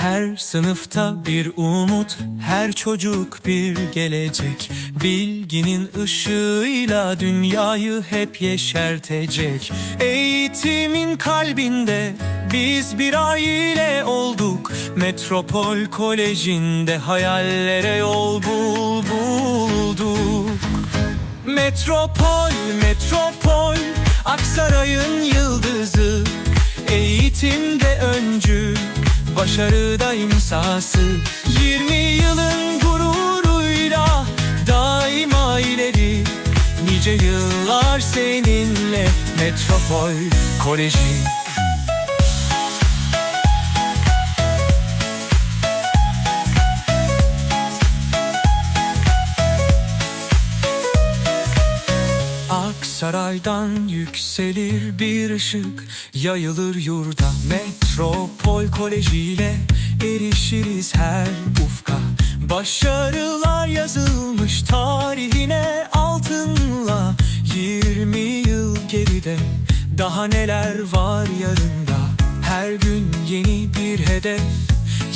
Her sınıfta bir umut, her çocuk bir gelecek. Bilginin ışığıyla dünyayı hep yeşertecek. Eğitimin kalbinde biz bir aile olduk. Metropol Koleji'nde hayallere yol bul bulduk. Metropol, metropol, Aksaray'ın yıldızı başarıda imzası. 20 yılın gururuyla daima ileri. Nice yıllar seninle Metropol Koleji Aksaray'dan yükselir bir ışık Yayılır yurda. Metropol Koleji'yle Erişiriz her ufka. Başarılar yazılmış tarihine altınla. 20 yıl geride Daha neler var yarında? Her gün yeni bir hedef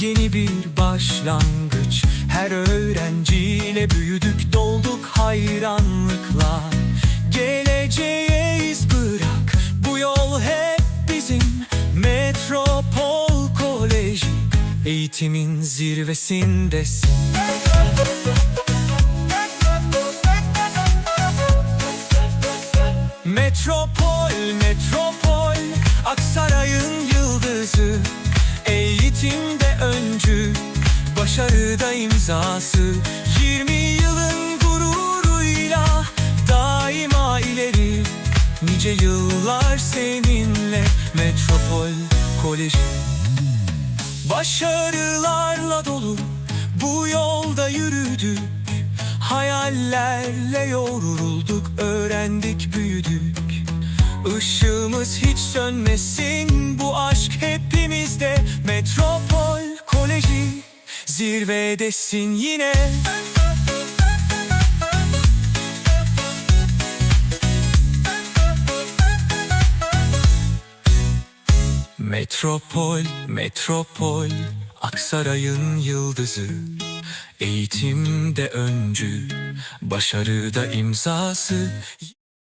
Yeni bir başlangıç. Her öğrenciyle büyüdük dolduk hayranlıkla Eğitimin zirvesindesin. Metropol, metropol Aksaray'ın yıldızı. Eğitimde öncü Başarıda imzası. 20 yılın gururuyla Daima ileri. Nice yıllar seninle Metropol Koleji Başarılarla dolu bu yolda yürüdük. Hayallerle yorulduk, öğrendik, büyüdük. Işığımız hiç sönmesin, bu aşk hepimizde. Metropol Koleji zirvedesin yine Metropol, metropol, Aksaray'ın yıldızı. Eğitimde öncü, başarıda imzası